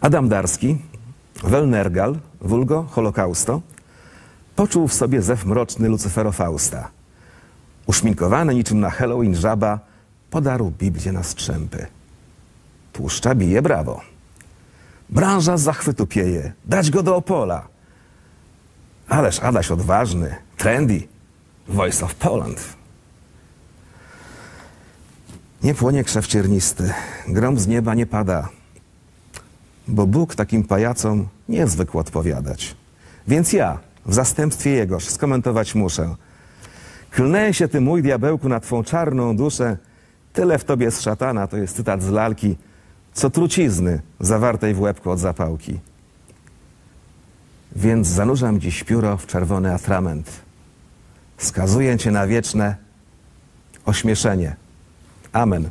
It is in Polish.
Adam Darski, Welnergal, vulgo Holokausto, poczuł w sobie zew mroczny Lucyfero Fausta. Uszminkowany niczym na Halloween żaba, podarł Biblię na strzępy. Tłuszcza bije brawo. Branża z zachwytu pieje, dać go do Opola. Ależ Adaś odważny, trendy, Voice of Poland. Nie płonie krzew ciernisty, grom z nieba nie pada, bo Bóg takim pajacom nie zwykł odpowiadać. Więc ja, w zastępstwie Jegoż, skomentować muszę. Klnę się ty mój diabełku na twą czarną duszę, tyle w tobie z szatana, to jest cytat z lalki, co trucizny zawartej w łebku od zapałki. Więc zanurzam dziś pióro w czerwony atrament. Skazuję cię na wieczne ośmieszenie. Amen.